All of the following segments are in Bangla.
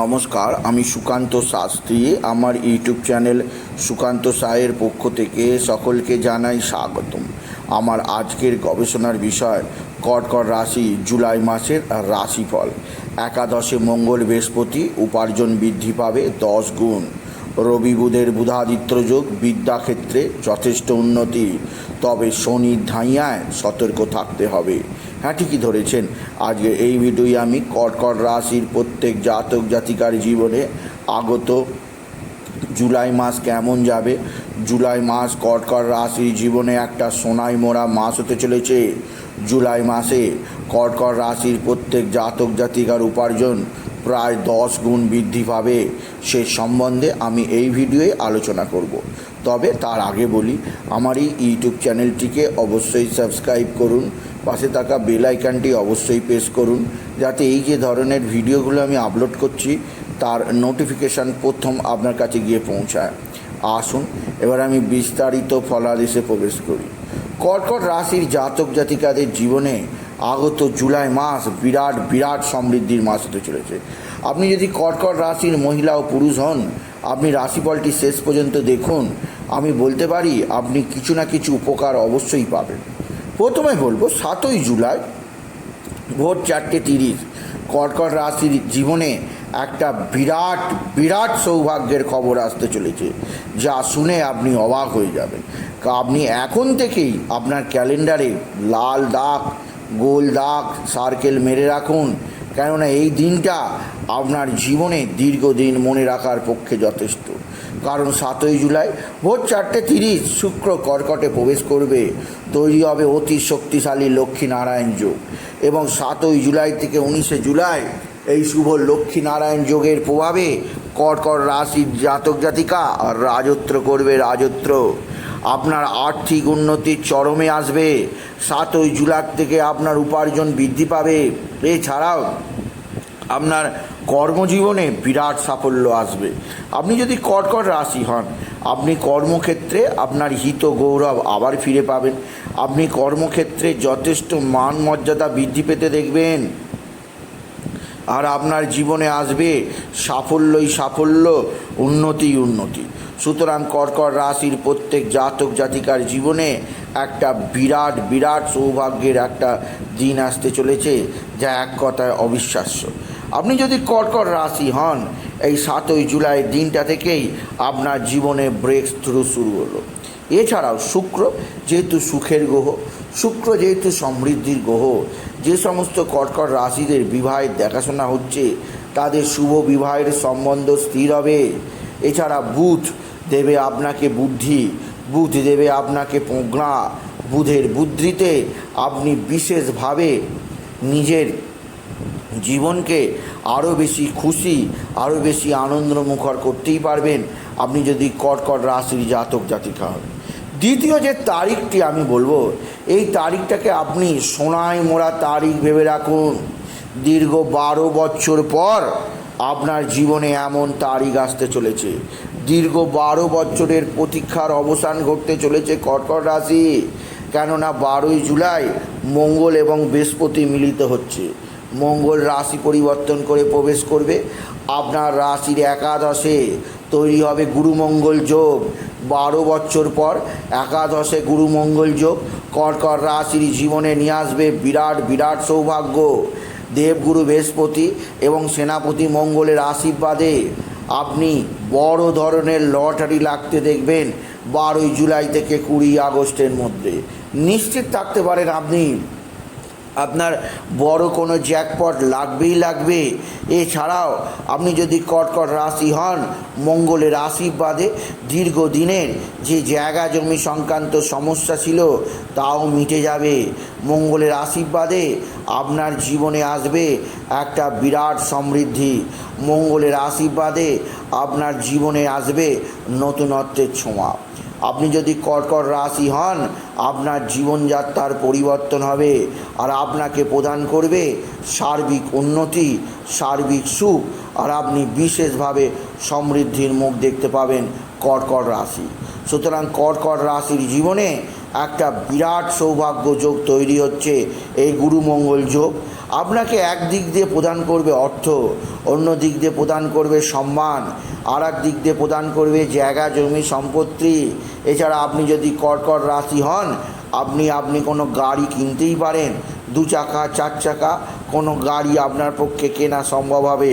নমস্কার, আমি সুকান্ত শাস্ত্রী। আমার ইউটিউব চ্যানেল সুকান্ত সায়ের পক্ষ থেকে সকলকে জানাই স্বাগতম। আমার আজকের গবেষণার বিষয়, কর্কট রাশি, জুলাই মাসের রাশিফল। একাদশে মঙ্গল বৃহস্পতি, উপার্জন বৃদ্ধি পাবে দশ গুণ। রবি বুধের বুধাদিত্য যোগ বিদ্যাক্ষেত্রে যথেষ্ট উন্নতি। তবে শনি ধাইয়ায় সতর্ক থাকতে হবে। হ্যাঁ ঠিকই ধরেছেন। আজকে এই ভিডিওয়ে আমি কর্কট রাশির প্রত্যেক জাতক জাতিকার জীবনে আগত। জুলাই মাস কেমন যাবে? জুলাই মাস কর্কট রাশির জীবনে একটা সোনাই মোড়া মাস হতে চলেছে। জুলাই মাসে কর্কট রাশির প্রত্যেক জাতক জাতিকার উপার্জন প্রায় দশ গুণ বৃদ্ধি পাবে, সে সম্বন্ধে আমি এই ভিডিওয়ে আলোচনা করব। তবে তার আগে বলি, আমার এই ইউটিউব চ্যানেলটিকে অবশ্যই সাবস্ক্রাইব করুন, পাশে থাকা বেল আইকনটি অবশ্যই প্রেস করুন, যাতে এই যে ধরনের ভিডিওগুলো আমি আপলোড করছি, তার নোটিফিকেশান প্রথম আপনার কাছে গিয়ে পৌঁছায়। আসুন, এবার আমি বিস্তারিত ফলাদেশে প্রবেশ করি। কর্কট রাশির জাতক জাতিকাদের জীবনে আগত জুলাই মাস বিরাট বিরাট সমৃদ্ধির মাস হতে চলেছে। আপনি যদি কর্কট রাশির মহিলা ও পুরুষ হন, আপনি রাশিফলটি শেষ পর্যন্ত দেখুন। আমি বলতে পারি, আপনি কিছু না কিছু উপকার অবশ্যই পাবেন। প্রথমে বলব, সাতই জুলাই, ভোর চারটে তিরিশ, কর্কট রাশির জীবনে একটা বিরাট বিরাট সৌভাগ্যের খবর আসতে চলেছে, যা শুনে আপনি অবাক হয়ে যাবেন। আপনি এখন থেকেই আপনার ক্যালেন্ডারে লাল দাগ গোল দাগ সার্কেল মেরে রাখুন। কেননা এই দিনটা আপনার জীবনে দীর্ঘদিন মনে রাখার পক্ষে যথেষ্ট। কারণ সাতই জুলাই ভোর চারটে তিরিশ শুক্র কর্কটে প্রবেশ করবে। তৈরি হবে অতি শক্তিশালী লক্ষ্মীনারায়ণ যোগ। এবং সাতই জুলাই থেকে উনিশে জুলাই এই শুভ লক্ষ্মীনারায়ণ যোগের প্রভাবে কর্কট রাশির জাতক জাতিকা রাজত্ব করবে রাজত্ব আপনার আর্থিক উন্নতির চরমে আসবে। সাতই জুলাই থেকে আপনার উপার্জন বৃদ্ধি পাবে। এছাড়াও আপনার কর্মজীবনে বিরাট সাফল্য আসবে। আপনি যদি কর্কট রাশি হন, আপনি কর্মক্ষেত্রে আপনার হিত গৌরব আবার ফিরে পাবেন। আপনি কর্মক্ষেত্রে যথেষ্ট মান মর্যাদা বৃদ্ধি পেতে দেখবেন। আর আপনার জীবনে আসবে সাফল্যই সাফল্য উন্নতি উন্নতি। সুতরাং কর্কট রাশির প্রত্যেক জাতক জাতিকার জীবনে একটা বিরাট বিরাট সৌভাগ্যের একটা দিন আসতে চলেছে, যা এক কথায় অবিশ্বাস্য। আপনি যদি কর্কট রাশি হন, এই সাতই জুলাই দিনটা থেকেই আপনার জীবনে ব্রেক থ্রু শুরু হলো। এছাড়াও শুক্র, যেহেতু সুখের গ্রহ শুক্র যেহেতু সমৃদ্ধির গ্রহ, যে সমস্ত কর্কট রাশিদের বিবাহের দেখাশোনা হচ্ছে, তাদের শুভ বিবাহের সম্বন্ধ স্থির হবে। এছাড়া বুধ দেবে আপনাকে বুদ্ধি, বুধ দেবে আপনাকে প্রজ্ঞা, বুধের বুদ্ধিতে আপনি বিশেষভাবে নিজের জীবনকে আরও বেশি খুশি আরও বেশি আনন্দমুখর করতেই পারবেন। আপনি যদি কর্কট রাশির জাতক জাতিকা হন। দ্বিতীয় যে তারিখটি আমি বলব, এই তারিখটাকে আপনি সোনায় মোড়া তারিখ ভেবে রাখুন। দীর্ঘ বারো বছর পর আপনার জীবনে এমন তারিখ আসতে চলেছে। দীর্ঘ বারো বছরের প্রতীক্ষার অবসান ঘটতে চলেছে কর্কট রাশি। কেননা বারোই জুলাই মঙ্গল এবং বৃহস্পতি মিলিত হচ্ছে। মঙ্গল রাশি পরিবর্তন করে প্রবেশ করবে। আপনার রাশির একাদশে তৈরি হবে গুরুমঙ্গল যোগ। বারো বছর পর একাদশে গুরুমঙ্গল যোগ। কর্কট রাশির জীবনে নিয়ে আসবে বিরাট বিরাট সৌভাগ্য। দেবগুরু বৃহস্পতি এবং সেনাপতি মঙ্গলের আশীর্বাদে আপনি বড় ধরনের লটারি লাগতে দেখবেন বারোই জুলাই থেকে কুড়ি আগস্টের মধ্যে। নিশ্চিত থাকতে পারেন আপনি। আপনার বড় কোনো জ্যাকপট লাগবেই লাগবে। এছাড়াও আপনি যদি কটকট রাশি হন, মঙ্গলের আশীর্বাদে দীর্ঘদিনের যে জায়গা জমি সংক্রান্ত সমস্যা ছিল, তাও মিটে যাবে। মঙ্গলের আশীর্বাদে আপনার জীবনে আসবে একটা বিরাট সমৃদ্ধি। মঙ্গলের আশীর্বাদে আপনার জীবনে আসবে নতুনত্বের ছোঁয়া। আপনি যদি কর্কট রাশি হন, আপনার জীবনযাত্রার পরিবর্তন হবে আর আপনাকে প্রদান করবে সার্বিক উন্নতি, সার্বিক সুখ আর আপনি বিশেষভাবে সমৃদ্ধির মুখ দেখতে পাবেন কর্কট রাশি। সুতরাং কর্কট রাশির জীবনে একটা বিরাট সৌভাগ্য যোগ তৈরি হচ্ছে এই গুরুমঙ্গল যোগ। আপনাকে এক দিক দিয়ে প্রদান করবে অর্থ, অন্য দিক দিয়ে প্রদান করবে সম্মান আর এক দিক দিয়ে প্রদান করবে জায়গা, জমি, সম্পত্তি। এছাড়া আপনি যদি কর্কট রাশি হন, আপনি আপনি কোনো গাড়ি কিনতেই পারেন। দু চাকা, চার চাকা, কোনো গাড়ি আপনার পক্ষে কেনা সম্ভব হবে।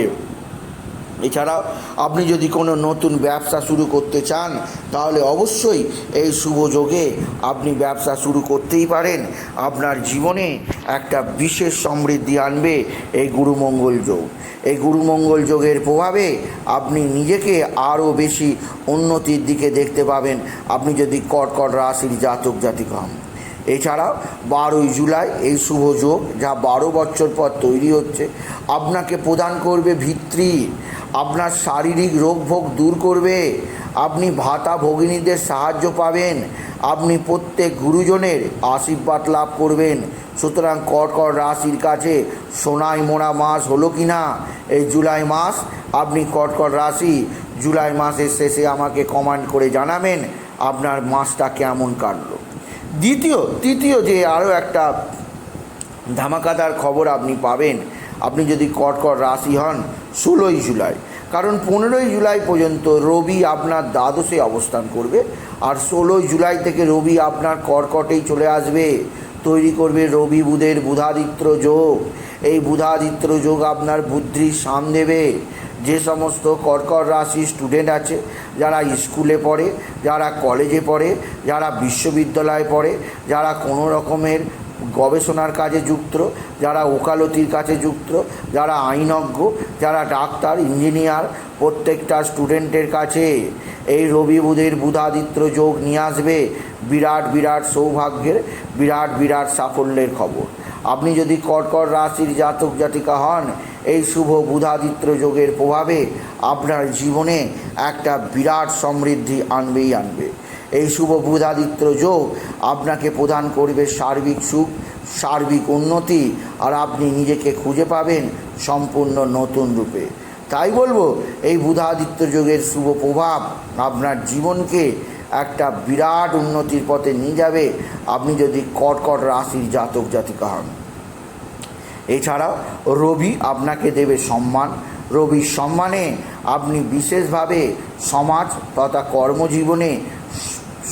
এছাড়াও আপনি যদি কোনো নতুন ব্যবসা শুরু করতে চান, তাহলে অবশ্যই এই শুভ যোগে আপনি ব্যবসা শুরু করতেই পারেন। আপনার জীবনে একটা বিশেষ সমৃদ্ধি আনবে এই গুরুমঙ্গল যোগ। এই গুরুমঙ্গল যোগের প্রভাবে আপনি নিজেকে আরও বেশি উন্নতির দিকে দেখতে পাবেন। আপনি যদি কর্কট রাশির জাতক জাতিক হন। এছাড়াও বারোই জুলাই এই শুভ যোগ যা বারো বছর পর তৈরি হচ্ছে, আপনাকে প্রদান করবে ভিত্রি আপনার শারীরিক রোগ ভোগ দূর করবে। আপনি ভাতা ভগিনীদের সাহায্য পাবেন। আপনি প্রত্যেক গুরুজনের আশীর্বাদ লাভ করবেন। সুতরাং কর্কট রাশির কাছে সোনাই মোনা মাস হলো কি না এই জুলাই মাস আপনি কর্কট রাশি জুলাই মাসের শেষে আমাকে কমান্ড করে জানাবেন আপনার মাসটা কেমন কাটলো। দ্বিতীয়, তৃতীয় যে আরও একটা ধামাকাদার খবর আপনি পাবেন আপনি যদি কটকট রাশি হন, ষোলোই জুলাই। কারণ পনেরোই জুলাই পর্যন্ত রবি আপনার দ্বাদশে অবস্থান করবে, আর ষোলোই জুলাই থেকে রবি আপনার কর্কটেই চলে আসবে। তৈরি করবে রবি বুধের বুধাদিত্য যোগ। এই বুধাদিত্য যোগ আপনার বুদ্ধির সাম দেবে। যে সমস্ত কর্কট রাশি স্টুডেন্ট আছে, যারা স্কুলে পড়ে, যারা কলেজে পড়ে, যারা বিশ্ববিদ্যালয়ে পড়ে, যারা কোনো রকমের গবেষণার কাজে যুক্ত, যারা ওকালতির কাছে যুক্ত, যারা আইনজ্ঞ, যারা ডাক্তার, ইঞ্জিনিয়ার, প্রত্যেকটা স্টুডেন্টের কাছে এই রবি বুধের বুধাদিত্য যোগ নিয়ে আসবে। বিরাট বিরাট সৌভাগ্যের, বিরাট বিরাট সাফল্যের খবর। আপনি যদি কর্কট রাশির জাতক জাতিকা হন, এই শুভ বুধাদিত্য যোগের প্রভাবে আপনার জীবনে একটা বিরাট সমৃদ্ধি আনবেই আনবে। এই শুভ বুধাদিত্য যোগ আপনাকে প্রদান করবে সার্বিক সুখ, সার্বিক উন্নতি, আর আপনি নিজেকে খুঁজে পাবেন সম্পূর্ণ নতুন রূপে। তাই বলব, এই বুধাদিত্য যোগের শুভ প্রভাব আপনার জীবনকে একটা বিরাট উন্নতির পথে নিয়ে যাবে। আপনি যদি কটকট রাশির জাতক জাতিকা হন। এছাড়াও রবি আপনাকে দেবে সম্মান। রবির সম্মানে আপনি বিশেষভাবে সমাজ তথা কর্মজীবনে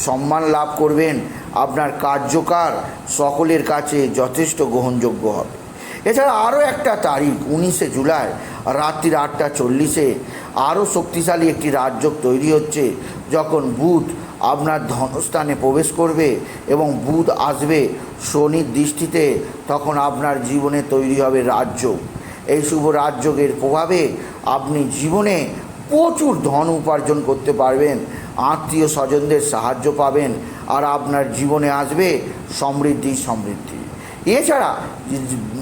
সম্মান লাভ করবেন। আপনার কার্যকার সকলের কাছে যথেষ্ট গ্রহণযোগ্য হবে। এছাড়া আরও একটা তারিখ, উনিশে জুলাই, রাত্রির আটটা চল্লিশে আরও শক্তিশালী একটি রাজ্য তৈরি হচ্ছে, যখন বুধ আপনার ধনস্থানে প্রবেশ করবে এবং বুধ আসবে শনির দৃষ্টিতে, তখন আপনার জীবনে তৈরি হবে রাজ্য। এই শুভ রাজযোগের প্রভাবে আপনি জীবনে প্রচুর ধন উপার্জন করতে পারবেন। আত্মীয় স্বজনদের সাহায্য পাবেন আর আপনার জীবনে আসবে সমৃদ্ধি সমৃদ্ধি। এছাড়া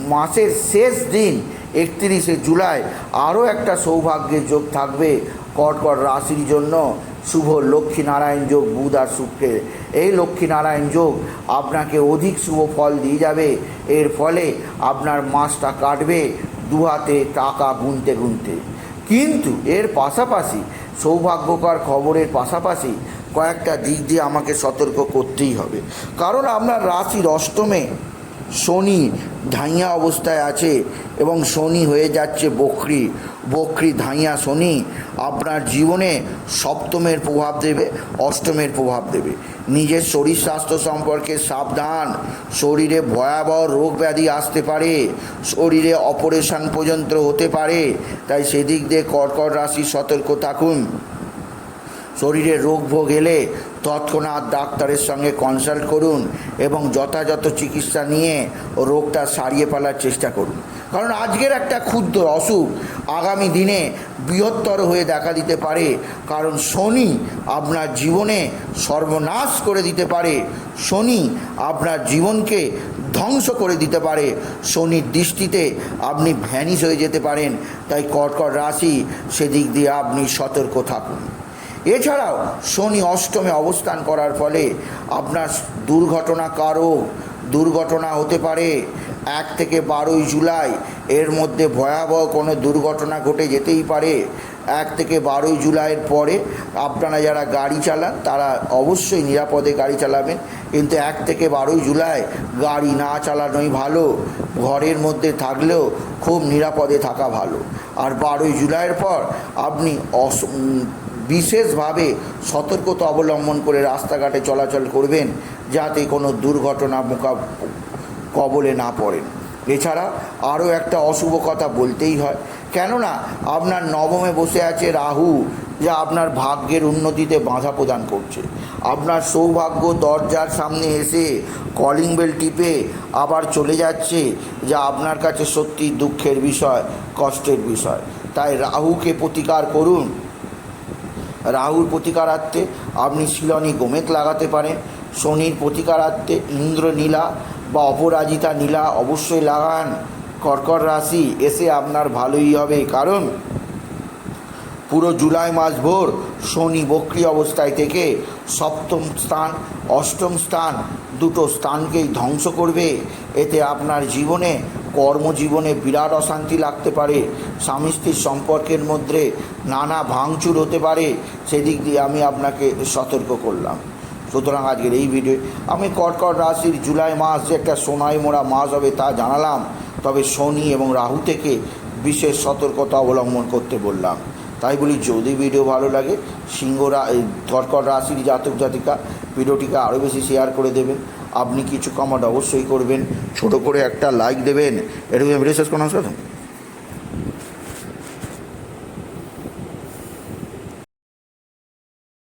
মাসের শেষ দিন, একত্রিশে জুলাই, আরও একটা সৌভাগ্যের যোগ থাকবে কর্কট রাশির জন্য। শুভ লক্ষ্মীনারায়ণ যোগ, বুধ আর শুক্রের। এই লক্ষ্মীনারায়ণ যোগ আপনাকে অধিক শুভ ফল দিয়ে যাবে। এর ফলে আপনার মাসটা কাটবে দু হাতে টাকা গুনতে গুনতে। কিন্তু এর পাশাপাশি সৌভাগ্যকর খবরের পাশাপাশি কয়েকটা দিক দিয়ে আমাকে সতর্ক করতেই হবে। কারণ আপনার রাশির অষ্টমে শনি ধাইয়া অবস্থায় আছে এবং শনি হয়ে যাচ্ছে বকরি। বকরি, ধাইয়া, শনি আপনার জীবনে সপ্তমের প্রভাব দেবে, অষ্টমের প্রভাব দেবে। নিজের শরীর স্বাস্থ্য সম্পর্কে সাবধান। শরীরে ভয়াবহ রোগ ব্যাধি আসতে পারে। শরীরে অপারেশন পর্যন্ত হতে পারে। তাই সেদিক দিয়ে কর্কট রাশি সতর্ক থাকুন। শরীরে রোগ ভোগ এলে তৎক্ষণাৎ ডাক্তারের সঙ্গে কনসাল্ট করুন এবং যথাযথ চিকিৎসা নিয়ে রোগটা সারিয়ে ফেলার চেষ্টা করুন। কারণ আজকের একটা ক্ষুদ্র অসুখ আগামী দিনে বৃহত্তর হয়ে দেখা দিতে পারে। কারণ শনি আপনার জীবনে সর্বনাশ করে দিতে পারে। শনি আপনার জীবনকে ধ্বংস করে দিতে পারে। শনির দৃষ্টিতে আপনি ভ্যানিশ হয়ে যেতে পারেন। তাই কর্কট রাশি সেদিক দিয়ে আপনি সতর্ক থাকুন। এছাড়াও শনি অষ্টমে অবস্থান করার ফলে আপনার দুর্ঘটনা কারও দুর্ঘটনা হতে পারে। এক থেকে বারোই জুলাই এর মধ্যে ভয়াবহ কোনো দুর্ঘটনা ঘটে যেতেই পারে। এক থেকে বারোই জুলাইয়ের পরে আপনারা যারা গাড়ি চালান, তারা অবশ্যই নিরাপদে গাড়ি চালাবেন। কিন্তু এক থেকে বারোই জুলাই গাড়ি না চালানোই ভালো। ঘরের মধ্যে থাকলেও খুব নিরাপদে থাকা ভালো। আর বারোই জুলাইয়ের পর আপনি বিশেষভাবে সতর্কতা অবলম্বন করে রাস্তাঘাটে চলাচল করবেন যাতে কোনো দুর্ঘটনা মোকা কবলে না পড়েন। এছাড়া আরও একটা অশুভ কথা বলতেই হয়, কেননা আপনার নবমে বসে আছে রাহু, যা আপনার ভাগ্যের উন্নতিতে বাধা প্রদান করছে। আপনার সৌভাগ্য দরজার সামনে এসে কলিং বেল টিপে আবার চলে যাচ্ছে, যা আপনার কাছে সত্যি দুঃখের বিষয়, কষ্টের বিষয়। তাই রাহুকে প্রতিকার করুন। রাহুর প্রতিকারার্থে আপনি শিলনী গোমেত লাগাতে পারেন, শনির প্রতিকারার্থে ইন্দ্রনীলা বা অপরাজিতা নীলা অবশ্যই লাগান। কর্কট রাশি এসে আপনার ভালোই হবে, কারণ পুরো জুলাই মাস ভোর শনি বক্রি অবস্থায় থেকে সপ্তম স্থান, অষ্টম স্থান দুটো স্থানকেই ধ্বংস করবে। এতে আপনার জীবনে কর্মজীবনে বিরাট অশান্তি লাগতে পারে, স্বামী স্ত্রীর সম্পর্কের মধ্যে নানা ভাঙচুর হতে পারে, সেদিক দিয়ে আমি আপনাকে সতর্ক করলাম। সুতরাং আজকের এই ভিডিও আমি কর্কট রাশির জুলাই মাস যে একটা সোনাই মোড়া মাস হবে তা জানালাম, তবে শনি এবং রাহু থেকে বিশেষ সতর্কতা অবলম্বন করতে বললাম। তাই বলি, যদি ভিডিও ভালো লাগে, সিংহ কর্কট রাশির জাতক জাতিকা ভিডিওটিকে আরও বেশি শেয়ার করে দেবেন। আপনি কিছু কমেন্ট অবশ্যই করবেন। ছোট করে একটা লাইক দেবেন। এরকম ভিডিও শেষ কোনো